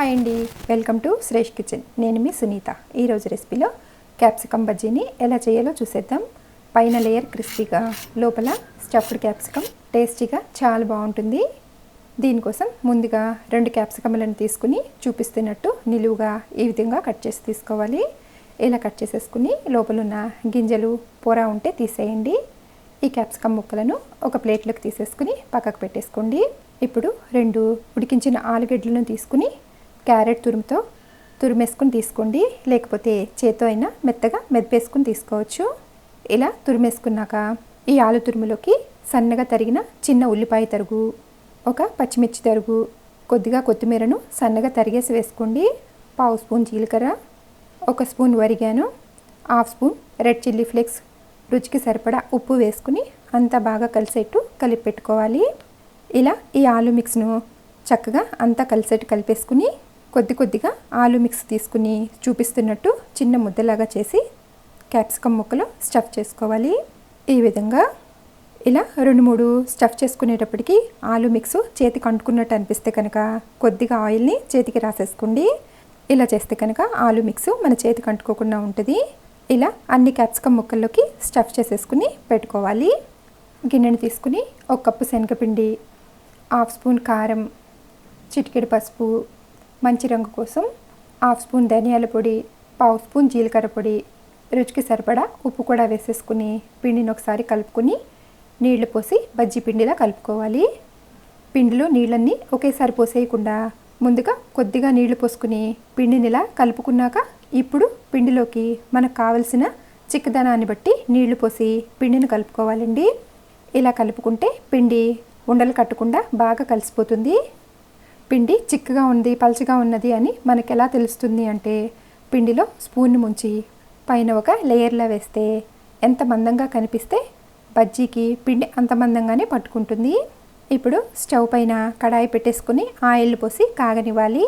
Hi అండి welcome to Shresh kitchen నేను మీ సునీత. ఈరోజు రెసిపీలో క్యాప్సికమ్ బజ్జీని ఎలా చేయాలో చూసేద్దాం. పైన లేయర్ క్రిస్పీగా లోపల స్టఫ్డ్ క్యాప్సికమ్ టేస్టీగా చాలా బాగుంటుంది. దీనికోసం ముందుగా రెండు క్యాప్సికమ్లను తీసుకుని చూపిస్తున్నట్టు నిలువుగా ఈ విధంగా కట్ చేసి తీసుకోవాలి. ఇలా కట్ చేసేసుకుని లోపలున్న గింజలు పొర ఉంటే తీసేయండి. ఈ క్యాప్సికమ్ ముక్కలను ఒక ప్లేట్లోకి తీసేసుకుని పక్కకు పెట్టేసుకోండి. ఇప్పుడు రెండు ఉడికించిన ఆలుగడ్డలను తీసుకుని క్యారెట్ తురుముతో తురిమేసుకుని తీసుకోండి. లేకపోతే చేతో అయినా మెత్తగా మెదిపేసుకుని తీసుకోవచ్చు. ఇలా తురిమేసుకున్నాక ఈ ఆలు తురుములోకి సన్నగా తరిగిన చిన్న ఉల్లిపాయ తరుగు ఒక పచ్చిమిర్చి తరుగు కొద్దిగా కొత్తిమీరను సన్నగా తరిగేసి వేసుకోండి. పావు స్పూన్ జీలకర్ర ఒక spoon oregano half spoon red chilli flakes రుచికి సరిపడా ఉప్పు వేసుకుని అంతా బాగా కలిసేట్టు కలిపి పెట్టుకోవాలి ఇలా ఈ ఆలు మిక్స్ను చక్కగా అంతా కలిసేట్టు కలిపేసుకుని కొద్ది కొద్దిగా ఆలు మిక్స్ తీసుకుని చూపిస్తున్నట్టు చిన్న ముద్దలాగా చేసి క్యాప్సికమ్ ముక్కలు స్టఫ్ చేసుకోవాలి. ఈ విధంగా ఇలా రెండు మూడు స్టఫ్ చేసుకునేటప్పటికి ఆలు మిక్స్ చేతికి అంటుకున్నట్టు అనిపిస్తే కనుక కొద్దిగా ఆయిల్ని చేతికి రాసేసుకోండి. ఇలా చేస్తే కనుక ఆలు మిక్స్ మన చేతికి అంటుకోకుండా ఉంటుంది. ఇలా అన్ని క్యాప్సికమ్ ముక్కల్లోకి స్టఫ్ చేసేసుకుని పెట్టుకోవాలి. గిన్నెని తీసుకుని ఒక కప్పు శనగపిండి హాఫ్ స్పూన్ కారం చిటికెడు పసుపు మంచి రంగు కోసం హాఫ్ స్పూన్ ధనియాల పొడి పావు స్పూన్ జీలకర్ర పొడి రుచికి సరిపడా ఉప్పు కూడా వేసేసుకుని పిండిని ఒకసారి కలుపుకొని నీళ్ళు పోసి బజ్జీ పిండిలా కలుపుకోవాలి. పిండిలో నీళ్ళన్నీ ఒకేసారి పోసేయకుండా ముందుగా కొద్దిగా నీళ్ళు పోసుకుని పిండిని ఇలా కలుపుకున్నాక ఇప్పుడు పిండిలోకి మనకు కావలసిన చిక్కదనాన్ని బట్టి నీళ్ళు పోసి పిండిని కలుపుకోవాలండి. ఇలా కలుపుకుంటే పిండి ఉండలు కట్టకుండా బాగా కలిసిపోతుంది. పిండి చిక్కగా ఉంది పలచగా ఉన్నది అని మనకు ఎలా తెలుస్తుంది అంటే పిండిలో స్పూన్ ముంచి పైన ఒక లేయర్లా వేస్తే ఎంత మందంగా కనిపిస్తే బజ్జీకి పిండి అంత మందంగానే పట్టుకుంటుంది. ఇప్పుడు స్టవ్ పైన కడాయి పెట్టేసుకుని ఆయిల్ పోసి కాగనివ్వాలి.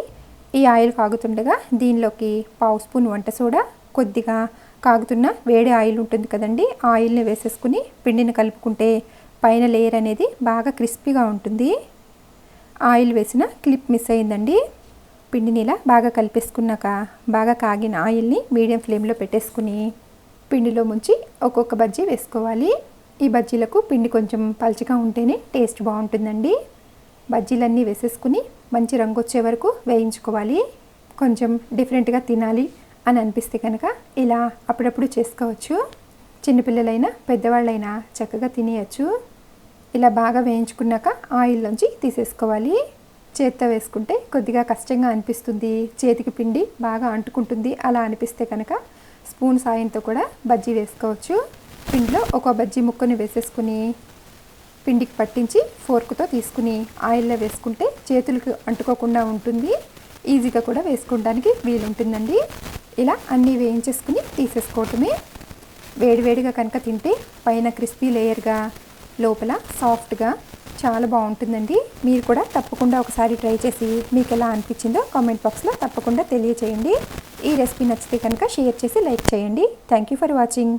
ఈ ఆయిల్ కాగుతుండగా దీనిలోకి పావు స్పూన్ వంట సోడా కొద్దిగా కాగుతున్న వేడి ఆయిల్ ఉంటుంది కదండి ఆయిల్ని వేసేసుకుని పిండిని కలుపుకుంటే పైన లేయర్ అనేది బాగా క్రిస్పీగా ఉంటుంది. ఆయిల్ వేసిన క్లిప్ మిస్ అయిందండి. పిండిని ఇలా బాగా కలిపేసుకున్నాక బాగా కాగిన ఆయిల్ని మీడియం ఫ్లేమ్లో పెట్టేసుకుని పిండిలో ముంచి ఒక్కొక్క బజ్జీ వేసుకోవాలి. ఈ బజ్జీలకు పిండి కొంచెం పల్చగా ఉంటేనే టేస్ట్ బాగుంటుందండి. బజ్జీలన్నీ వేసేసుకుని మంచి రంగు వచ్చే వరకు వేయించుకోవాలి. కొంచెం డిఫరెంట్గా తినాలి అని అనిపిస్తే కనుక ఇలా అప్పుడప్పుడు చేసుకోవచ్చు. చిన్నపిల్లలైనా పెద్దవాళ్ళైనా చక్కగా తినేయచ్చు. ఇలా బాగా వేయించుకున్నాక ఆయిల్లోంచి తీసేసుకోవాలి. చేత్తో వేసుకుంటే కొద్దిగా కష్టంగా అనిపిస్తుంది. చేతికి పిండి బాగా అంటుకుంటుంది. అలా అనిపిస్తే కనుక స్పూన్ సాయంతో కూడా బజ్జీ వేసుకోవచ్చు. పిండిలో ఒక బజ్జీ ముక్కని వేసేసుకుని పిండికి పట్టించి ఫోర్క్తో తీసుకుని ఆయిల్లో వేసుకుంటే చేతులకు అంటుకోకుండా ఉంటుంది. ఈజీగా కూడా వేసుకోవడానికి వీలుంటుందండి. ఇలా అన్నీ వేయించేసుకుని తీసేసుకోవటమే. వేడివేడిగా కనుక తింటే పైన క్రిస్పీ లేయర్గా లోపల సాఫ్ట్గా చాలా బాగుంటుందండి. మీరు కూడా తప్పకుండా ఒకసారి ట్రై చేసి మీకు ఎలా అనిపించిందో కామెంట్ బాక్స్లో తప్పకుండా తెలియచేయండి. ఈ రెసిపీ నచ్చితే కనుక షేర్ చేసి లైక్ చేయండి. Thank you for watching.